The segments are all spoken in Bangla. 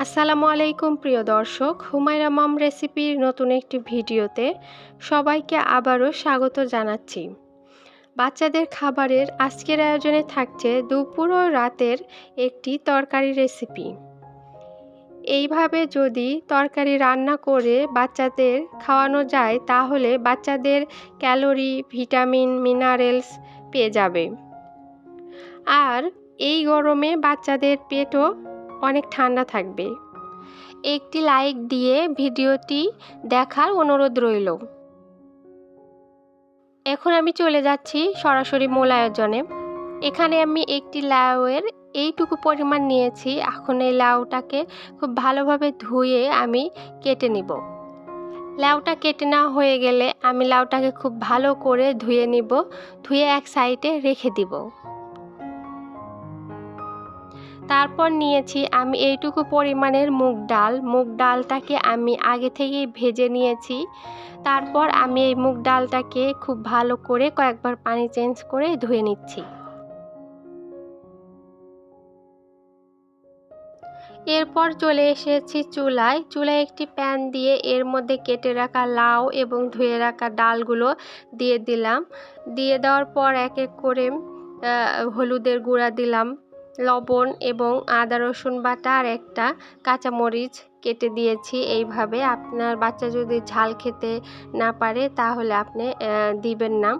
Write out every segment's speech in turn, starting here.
আসসালামু আলাইকুম, প্রিয় দর্শক। হুমায়রা মম রেসিপির নতুন একটি ভিডিওতে সবাইকে আবারও স্বাগত জানাচ্ছি। বাচ্চাদের খাবারের আজকের আয়োজনে থাকছে দুপুর ও রাতের একটি তরকারি রেসিপি। এইভাবে যদি তরকারি রান্না করে বাচ্চাদের খাওয়ানো যায়, তাহলে বাচ্চাদের ক্যালোরি, ভিটামিন, মিনারেলস পেয়ে যাবে। আর এই গরমে বাচ্চাদের পেটও অনেক ঠান্ডা থাকবে। একটি লাইক দিয়ে ভিডিওটি দেখার অনুরোধ রইল। এখন আমি চলে যাচ্ছি সরাসরি মূল আয়োজনে। এখানে আমি একটি লাউয়ের এইটুকু পরিমাণ নিয়েছি। এখন এই লাউটাকে খুব ভালোভাবে ধুয়ে আমি কেটে নিব। লাউটা কেটে নেওয়া হয়ে গেলে আমি লাউটাকে খুব ভালো করে ধুয়ে নিব। ধুয়ে এক সাইডে রেখে দিব। তারপর নিয়েছি আমি এইটুকু পরিমাণের মুগ ডাল। মুগ ডালটাকে আমি আগে থেকেই ভেজে নিয়েছি। তারপর আমি এই মুগ ডালটাকে খুব ভালো করে কয়েকবার পানি চেঞ্জ করে ধুয়ে নিচ্ছি। এরপর চলে এসেছি চুলায়। চুলায় একটি প্যান দিয়ে এর মধ্যে কেটে রাখা লাউ এবং ধুয়ে রাখা ডালগুলো দিয়ে দিলাম। দিয়ে দেওয়ার পর এক এক করে হলুদের গুঁড়া দিলাম। লবণ এবং আদা, রসুন বাটা আর একটা কাঁচামরিচ কেটে দিয়েছি। এইভাবে আপনার বাচ্চা যদি ঝাল খেতে না পারে, তাহলে আপনি দিবেন না।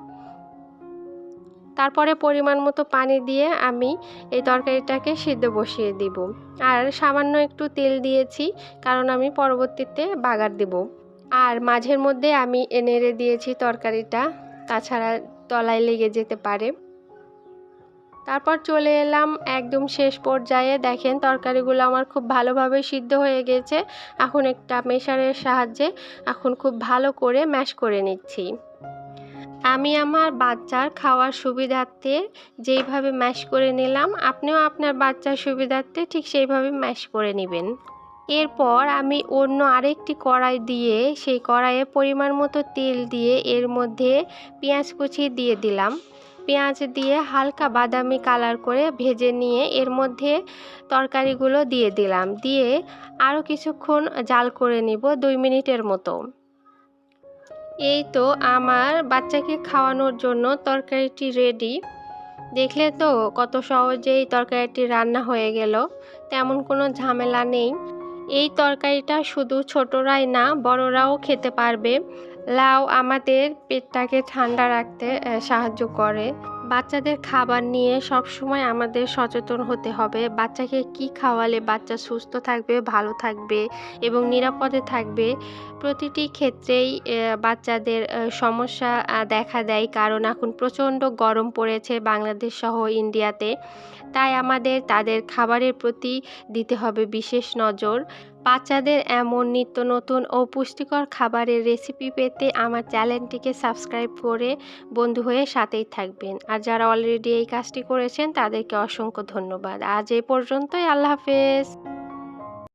তারপরে পরিমাণ মতো পানি দিয়ে আমি এই তরকারিটাকে সিদ্ধ বসিয়ে দিব। আর সামান্য একটু তেল দিয়েছি, কারণ আমি পরবর্তীতে বাগার দেব। আর মাঝের মধ্যে আমি নেড়ে দিয়েছি তরকারিটা, তাছাড়া তলায় লেগে যেতে পারে। তারপর চলে এলাম একদম শেষ পর্যায়ে। দেখেন, তরকারিগুলো আমার খুব ভালোভাবে সিদ্ধ হয়ে গেছে। এখন একটা মেশারের সাহায্যে এখন খুব ভালো করে ম্যাশ করে নিচ্ছি। আমি আমার বাচ্চার খাওয়ার সুবিধার্থে যেইভাবে ম্যাশ করে নিলাম, আপনিও আপনার বাচ্চার সুবিধার্থে ঠিক সেইভাবে ম্যাশ করে নেবেন। এরপর আমি অন্য আরেকটি কড়াই দিয়ে, সেই কড়াইয়ে পরিমাণ মতো তেল দিয়ে এর মধ্যে পেঁয়াজ কুচি দিয়ে দিলাম। পেঁয়াজ দিয়ে হালকা বাদামি কালার করে ভেজে নিয়ে এর মধ্যে তরকারিগুলো দিয়ে দিলাম। দিয়ে আরও কিছুক্ষণ জাল করে নিব দুই মিনিটের মতো। এই তো আমার বাচ্চাকে খাওয়ানোর জন্য তরকারিটি রেডি দেখলে তো কত সহজেই তরকারিটি রান্না হয়ে গেল, তেমন কোনো ঝামেলা নেই। এই তরকারিটা শুধু ছোটরাই না, বড়রাও খেতে পারবে। লাউ আমাদের পেটটাকে ঠান্ডা রাখতে সাহায্য করে। বাচ্চাদের খাবার নিয়ে সব সময় আমাদের সচেতন হতে হবে। বাচ্চাকে কি খাওয়ালে বাচ্চা সুস্থ থাকবে, ভালো থাকবে এবং নিরাপদে থাকবে? প্রতিটি ক্ষেত্রেই বাচ্চাদের সমস্যা দেখা দেয়। কারণ এখন প্রচণ্ড গরম পড়েছে বাংলাদেশ সহ ইন্ডিয়াতে। তাই আমাদের তাদের খাবারের প্রতি দিতে হবে বিশেষ নজর। বাচ্চাদের এমন নিত্য নতুন ও পুষ্টিকর খাবারের রেসিপি পেতে আমার চ্যানেলটিকে সাবস্ক্রাইব করে বন্ধু হয়ে সাথেই থাকবেন। আর যারা অলরেডি এই কাজটি করেছেন তাদেরকে অসংখ্য ধন্যবাদ। আজ এ পর্যন্তই আল্লাহ হাফেজ।